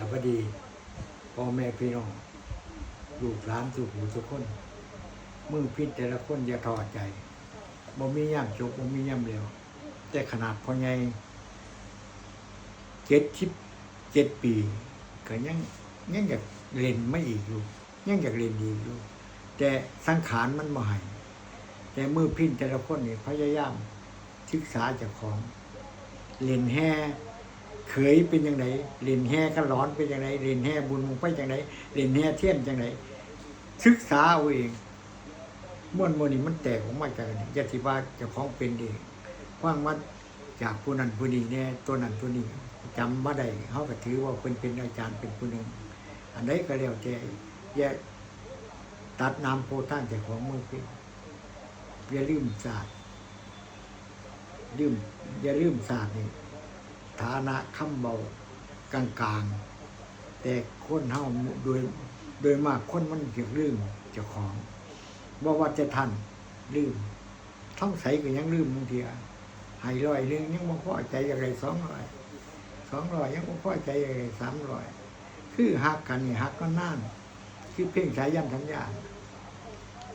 สวัสดีพ่อแม่พี่น้องลูกหลานทุกหูทุกคนมือพิษแต่ละคนอย่าทอดใจบ่มีย่ำจบบ่มีย่ำเร็ว แต่ขนาดพ่อใหญ่เจ็ดชิบเจ็ดปี ก็ยังยังอยากเล่นไม่อีกอยู่ยังอยากเล่นอีกอยู่แต่สังขารมันบ่ให้แต่มือพินแต่ละคนนี่พยายามศึกษาจากของเล่นแห่ เคยเป็นยังไงเล่นแห่กันร้อนเป็นยังไงเล่นแห่บุญมุงไปยังไงเล่นแห่เทียนยังไงศึกษาเอาเองม้วนมวนนี่มันแตกออกมาจากกันยติว่าจะของเป็นเองว่างมาจากผู้นั้นผู้นี้เนี่ยตัวนั้นตัวนี้จำมาได้เขาก็ถือว่าเป็นเป็นอาจารย์เป็นผู้หนึ่งอันใดก็แล้วแต่อย่าตัดน้ำโพท่านจากของมือเป็นอย่าลืมศาสตร์ลืมอย่าลืมศาสตร์นี่ ฐานะคำเบากลางๆ แต่คนเฮาโดยโดยมากคนมันเกี่ยวลืมเจ้าของบ่ว่าจะทันลืมท่องใสก็ยังลืมบางทีห้ร้อยหนึงยังบ่พอใจอย่างไรสองร้อยสองร้อยยังบ่พอใจอย่างไรสามร้อยคือหักกันนี่หักก็นานคือเพ่งสายยันสัญญา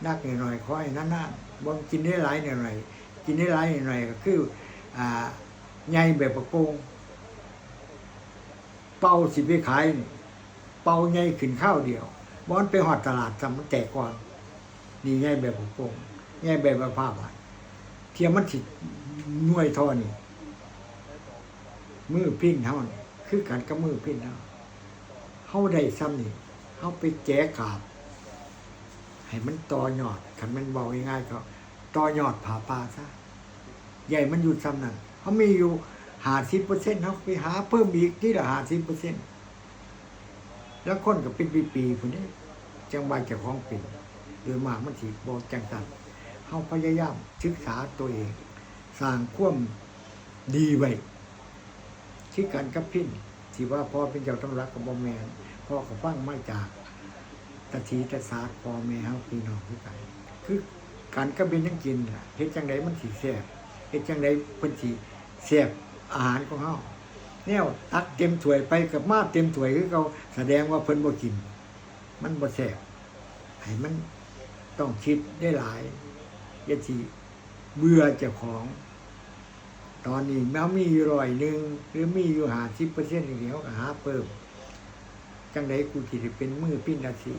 นักหน่อยๆคอยนานๆบ่กินได้หลายหน่อยๆกินได้หลายหน่อยๆก็คืออ่าใหญ่แบบประโกง เป่าสิไปขายนี่เป่าใหญ่ขึ้นข้าวเดียวบอนไปหอดตลาดทำมันแตกก่อนนี่ใหญ่แบบประโกงใหญ่แบบผ้าบาทเทียมมันสิหน่วยเทอนี่มือพิ้นเท่านี่คือกันกับมือพิ้นเท่าเฮาได้ซ้ำนี่เฮาไปแจกขาบให้มันต่อยอดขันมันเบาง่ายๆก็ต่อยอดผ่าปลาซะใหญ่มันอยู่ซ้ำนั่นเขามีอยู่ หาสิบเปอร์เซ็นต์เขาไปหาเพิ่มอีกที่ละหาสิบเปอร์เซ็นต์แล้วคนก็เป็นปีๆคนนี้จังหวะเจ้าของเป็นโดยมากมันสิบอกจังสันเขาพยายามศึกษาตัวเอง สร้างความดีไว้ที่กันกับพินที่ว่าพ่อเป็นเจ้าตำรักกับบอแมนพ่อก็ฟังมาจากตะทีตะสาดพ่อแม่เฮาพี่น้องคือกันคือการก็เป็นยังกินเฮ็ดจังไดมันสิแซ่บเฮ็ดจังไดเพิ่นสิแซ่บ อาหารของเฮาแนวตักเต็มถ้วยไปกับมาเต็มถ้วยคือเขาแสดงว่าเพิ่นบ่กิน มันบ่แซ่บให้มันต้องคิดได้หลายย่าสิเบื่อเจ้าของ ตอนนี้แม้มีอยู่ร้อยหนึ่งหรือมีอยู่50%อย่างเดียวก็หาเพิ่มจังไดกูสิได้เป็นมือปิ้นาชี